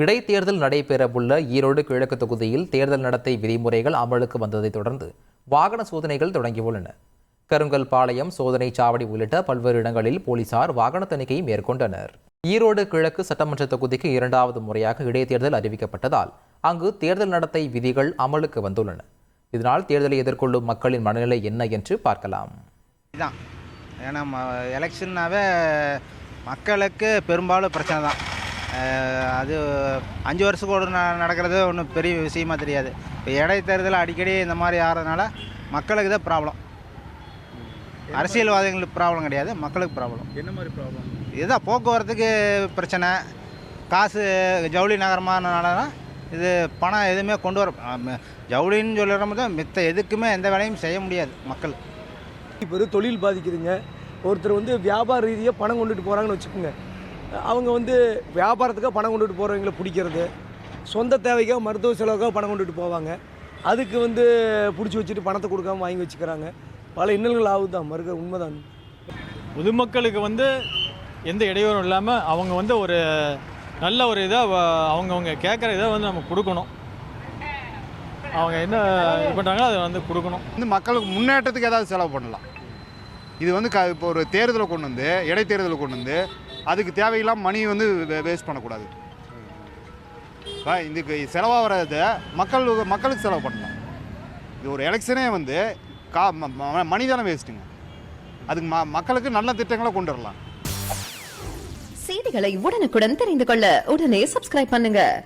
இடைத்தேர்தல் நடைபெறவுள்ள ஈரோடு கிழக்கு தொகுதியில் தேர்தல் நடத்தை விதிமுறைகள் அமலுக்கு வந்ததைத் தொடர்ந்து வாகன சோதனைகள் தொடங்கியுள்ளன. கருங்கல் பாளையம் சோதனை சாவடி உள்ளிட்ட பல்வேறு இடங்களில் போலீசார் வாகன தணிக்கையை மேற்கொண்டனர். ஈரோடு கிழக்கு சட்டமன்ற தொகுதிக்கு இரண்டாவது முறையாக இடைத்தேர்தல் அறிவிக்கப்பட்டதால் அங்கு தேர்தல் நடத்தை விதிகள் அமலுக்கு வந்துள்ளன. இதனால் தேர்தலை எதிர்கொள்ளும் மக்களின் மனநிலை என்ன என்று பார்க்கலாம். ஏன்னா எலெக்ஷன்னாவே மக்களுக்கு பெரும்பாலும் பிரச்சனை தான். அது அஞ்சு வருஷத்துக்கு ஒரு ந- நடக்கிறது ஒன்றும் பெரிய விஷயமா தெரியாது. இப்போ இடைத்தேர்தல் அடிக்கடி இந்த மாதிரி ஆகிறதுனால மக்களுக்கு தான் ப்ராப்ளம் அரசியல்வாதிகளுக்கு ப்ராப்ளம் கிடையாது மக்களுக்கு ப்ராப்ளம் என்ன மாதிரி ப்ராப்ளம் இதுதான் போக்குவரத்துக்கு பிரச்சனை. காசு ஜவுளி நகரமானனால தான் இது பணம் எதுவுமே கொண்டு வர ஜவுளின்னு சொல்லிடும் போது மித்த எதுக்குமே எந்த வேலையும் செய்ய முடியாது மக்கள். இப்போ தொழில் பாதிக்குதுங்க. ஒருத்தர் வந்து வியாபார ரீதியாக பணம் கொண்டுட்டு போகிறாங்கன்னு வச்சுக்கோங்க. அவங்க வந்து வியாபாரத்துக்காக பணம் கொண்டுட்டு போகிறவங்கள பிடிக்கிறது. சொந்த தேவைக்காக மருத்துவ செலவுக்காக பணம் கொண்டுட்டு போவாங்க. அதுக்கு வந்து பிடிச்சி வச்சுட்டு பணத்தை கொடுக்காம வாங்கி வச்சுக்கிறாங்க. பல இன்னல்கள் ஆகுதான் மறுக்க உண்மைதான். பொதுமக்களுக்கு வந்து எந்த இடையூறும் இல்லாமல் அவங்க வந்து ஒரு நல்ல ஒரு இதை அவங்கவுங்க கேட்குற இதை வந்து நம்ம கொடுக்கணும். அவங்க என்ன இது பண்ணுறாங்களோ அதை வந்து கொடுக்கணும். வந்து மக்களுக்கு முன்னேற்றத்துக்கு ஏதாவது செலவு பண்ணலாம். இது வந்து க இப்போ ஒரு தேர்தலை கொண்டு வந்து இடைத்தேர்தலை கொண்டு வந்து அதுக்கு தேவையில்லாம மணி வந்து வேஸ்ட் பண்ணக்கூடாது. இதுக்கு செலவாகிறத மக்கள் மக்களுக்கு செலவு பண்ணலாம் இது ஒரு எலெக்ஷனே வந்து கா ம- வேஸ்ட்டுங்க அதுக்கு ம மக்களுக்கு நல்ல திட்டங்களை கொண்டு வரலாம். செய்திகளை உடனுக்குடன் தெரிந்து கொள்ள உடனே சப்ஸ்கிரைப் பண்ணுங்க.